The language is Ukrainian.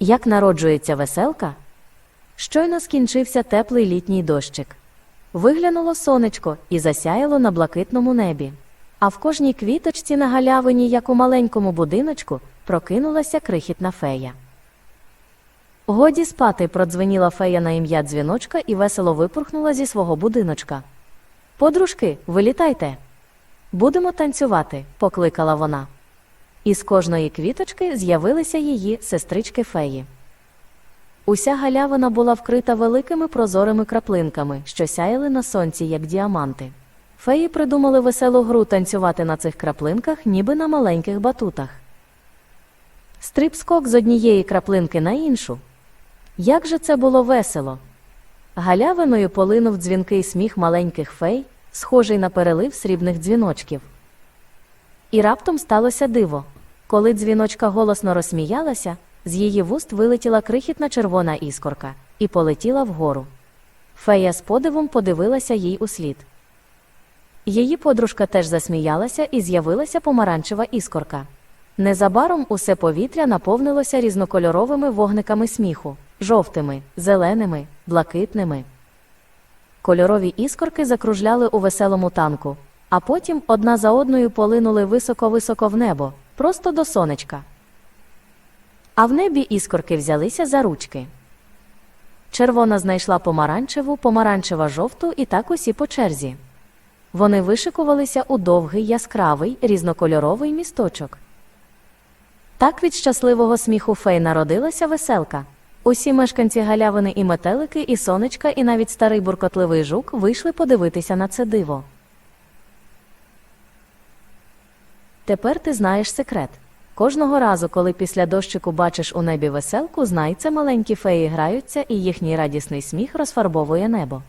Як народжується веселка? Щойно скінчився теплий літній дощик. Виглянуло сонечко і засяяло на блакитному небі. А в кожній квіточці на галявині, як у маленькому будиночку, прокинулася крихітна фея. Годі спати, продзвеніла фея на ім'я дзвіночка і весело випорхнула зі свого будиночка. Подружки, вилітайте. Будемо танцювати, покликала вона. Із кожної квіточки з'явилися її сестрички феї. Уся галявина була вкрита великими прозорими краплинками, що сяяли на сонці, як діаманти. Феї придумали веселу гру танцювати на цих краплинках, ніби на маленьких батутах. Стрип-скок з однієї краплинки на іншу. Як же це було весело! Галявиною полинув дзвінкий сміх маленьких фей, схожий на перелив срібних дзвіночків. І раптом сталося диво. Коли дзвіночка голосно розсміялася, з її вуст вилетіла крихітна червона іскорка і полетіла вгору. Фея з подивом подивилася їй услід. Її подружка теж засміялася і з'явилася помаранчева іскорка. Незабаром усе повітря наповнилося різнокольоровими вогниками сміху жовтими, зеленими, блакитними. Кольорові іскорки закружляли у веселому танку, а потім одна за одною полинули високо-високо в небо, просто до сонечка. А в небі іскорки взялися за ручки. Червона знайшла помаранчеву, помаранчева жовту і так усі по черзі. Вони вишикувалися у довгий, яскравий, різнокольоровий місточок. Так від щасливого сміху фей народилася веселка. Усі мешканці галявини і метелики, і сонечка, і навіть старий буркотливий жук вийшли подивитися на це диво. Тепер ти знаєш секрет. Кожного разу, коли після дощику бачиш у небі веселку, знай це маленькі феї граються, і їхній радісний сміх розфарбовує небо.